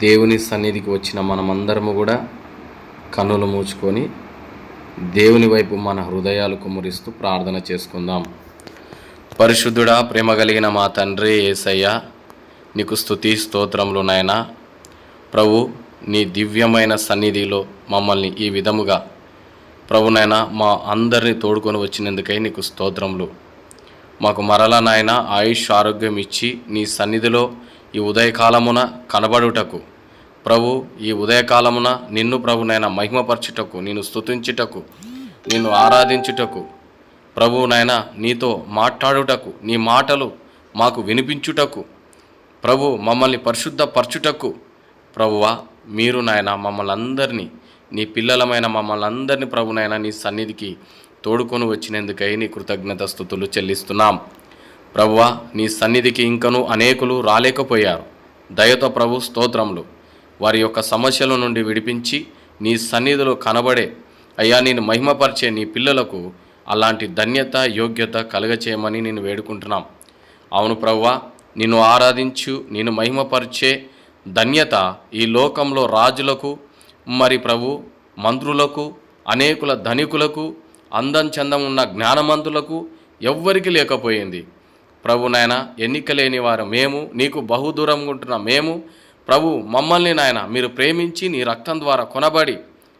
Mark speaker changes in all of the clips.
Speaker 1: దేవుని సన్నిధికి వచ్చిన మనమందరము కూడా కన్నులు మూచుకొని దేవుని వైపు మన హృదయాలు కుమ్మరిస్తూ ప్రార్థన చేసుకుందాం. పరిశుద్ధుడా ప్రేమ కలిగిన మా తండ్రి ఏసయ్య నీకు స్తుతి స్తోత్రములు నాయనా. ప్రభు నీ దివ్యమైన సన్నిధిలో మమ్మల్ని ఈ విధముగా ప్రభునైనా మా అందరిని తోడుకొని వచ్చినందుకై నీకు స్తోత్రములు. మాకు మరలా నాయన ఆయుష్ ఆరోగ్యం ఇచ్చి నీ సన్నిధిలో ఈ ఉదయకాలమున కనబడుటకు. ప్రభు ఈ ఉదయకాలమున నిన్ను ప్రభునైనా మహిమపరచుటకు నేను స్తుతించుటకు నిన్ను ఆరాధించుటకు. ప్రభు నైనా నీతో మాట్లాడుటకు నీ మాటలు మాకు వినిపించుటకు. ప్రభు మమ్మల్ని పరిశుద్ధపరచుటకు. ప్రభువా మీరు నాయన మమ్మల్ని అందరినీ నీ పిల్లలమైన మమ్మల్ని అందరినీ ప్రభునైనా నీ సన్నిధికి తోడుకొని వచ్చినందుకై నీ కృతజ్ఞత స్థుతులు చెల్లిస్తున్నాం. ప్రభువా నీ సన్నిధికి ఇంకనూ అనేకులు రాలేకపోయారు. దయతో ప్రభు స్తోత్రములు. వారి యొక్క సమస్యల నుండి విడిపించి నీ సన్నిధిలో కనబడే అయ్యా నేను మహిమపరిచే నీ పిల్లలకు అలాంటి ధన్యత యోగ్యత కలగచేయమని నేను వేడుకుంటున్నాం. అవును ప్రవ్వా నిన్ను ఆరాధించు నేను మహిమపరిచే ధన్యత ఈ లోకంలో రాజులకు మరి ప్రభు మంత్రులకు అనేకుల ధనికులకు అందం చందం ఉన్న జ్ఞానమంతులకు ఎవ్వరికి లేకపోయింది. ప్రభు నాయన ఎన్నిక లేని వారు. మేము నీకు బహుదూరంగా ఉంటున్న. మేము ప్రభు మమ్మల్ని నాయన మీరు ప్రేమించి నీ రక్తం ద్వారా కొనబడి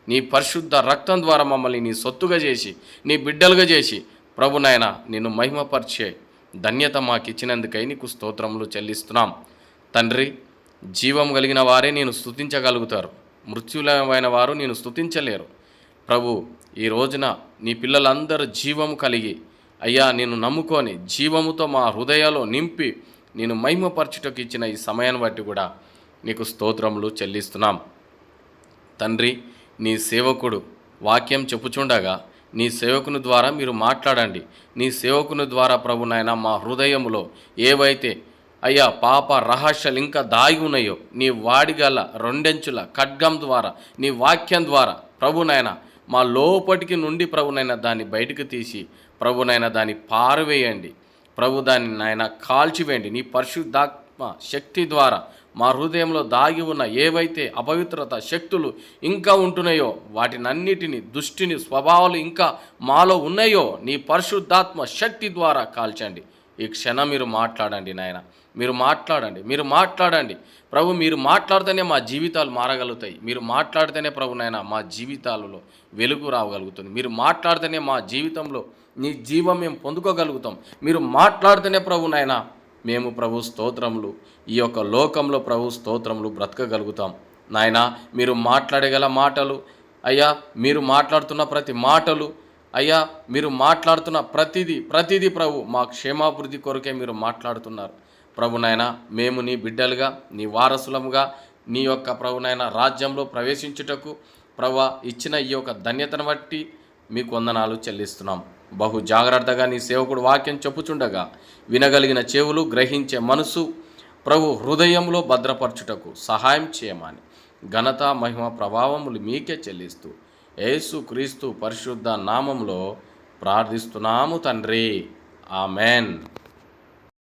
Speaker 1: నీ పరిశుద్ధ రక్తం ద్వారా మమ్మల్ని నీ సొత్తుగా చేసి నీ బిడ్డలుగా చేసి ప్రభు నాయన నిన్ను మహిమపరిచే ధన్యత మాకు ఇచ్చినందుకై నీకు స్తోత్రములు చెల్లిస్తున్నాం. తండ్రి జీవం కలిగిన వారే నేను స్థుతించగలుగుతారు మృత్యులమైన వారు నేను స్థుతించలేరు ప్రభు ఈ రోజున నీ పిల్లలందరూ జీవము కలిగి అయ్యా నేను నమ్ముకొని జీవముతో మా హృదయాలో నింపి నేను మహిమపరచుటకు ఇచ్చిన ఈ సమయాన్ని బట్టి కూడా నీకు స్తోత్రములు చెల్లిస్తున్నాం. తండ్రి నీ సేవకుడు వాక్యం చెప్పుచుండగా నీ సేవకుని ద్వారా మీరు మాట్లాడండి. నీ సేవకుని ద్వారా ప్రభు నాయన మా హృదయములో ఏవైతే అయ్యా పాప రహస్యాలు ఇంకా దాగి ఉన్నాయో నీ వాడిగల రెండెంచుల ఖడ్గం ద్వారా నీ వాక్యం ద్వారా ప్రభునైనా మా లోపటికి నుండి ప్రభునైనా దాన్ని బయటకు తీసి ప్రభునైనా దాన్ని పారవేయండి. ప్రభు దాన్ని నాయన కాల్చివేయండి. నీ పరిశుద్ధాత్మ శక్తి ద్వారా మా హృదయంలో దాగి ఉన్న ఏవైతే అపవిత్రత శక్తులు ఇంకా ఉంటున్నాయో వాటినన్నిటిని దుష్టిని స్వభావాలు ఇంకా మాలో ఉన్నాయో నీ పరిశుద్ధాత్మ శక్తి ద్వారా కాల్చండి. ఈ క్షణం మీరు మాట్లాడండి నాయన. మీరు మాట్లాడండి. మీరు మాట్లాడండి. ప్రభు మీరు మాట్లాడితేనే మా జీవితాలు మారగలుగుతాయి. మీరు మాట్లాడితేనే ప్రభు నాయన మా జీవితాలలో వెలుగు రావగలుగుతుంది. మీరు మాట్లాడితేనే మా జీవితంలో నీ జీవం మేము పొందుకోగలుగుతాం. మీరు మాట్లాడితేనే ప్రభు నాయన మేము ప్రభు స్తోత్రములు. ఈ యొక్క లోకంలో ప్రభు స్తోత్రములు బ్రతకగలుగుతాం. నాయన మీరు మాట్లాడగల మాటలు అయ్యా మీరు మాట్లాడుతున్న ప్రతి మాటలు అయ్యా మీరు మాట్లాడుతున్న ప్రతిదీ ప్రతిదీ ప్రభు మా క్షేమాభివృద్ధి కొరకే మీరు మాట్లాడుతున్నారు. ప్రభునైనా మేము నీ బిడ్డలుగా నీ వారసులముగా నీ యొక్క ప్రభునైన రాజ్యంలో ప్రవేశించుటకు ప్రభు ఇచ్చిన ఈ యొక్క ధన్యతను బట్టి మీకు వందనాలు చెల్లిస్తున్నాం. బహు జాగ్రత్తగా నీ సేవకుడు వాక్యం చెప్పుచుండగా వినగలిగిన చెవులు గ్రహించే మనసు ప్రభు హృదయంలో భద్రపరచుటకు సహాయం చేయమని ఘనత మహిమ ప్రభావములు మీకే చెల్లిస్తూ యేసుక్రీస్తు పరిశుద్ధ నామంలో ప్రార్థిస్తున్నాము తండ్రి. ఆమెన్.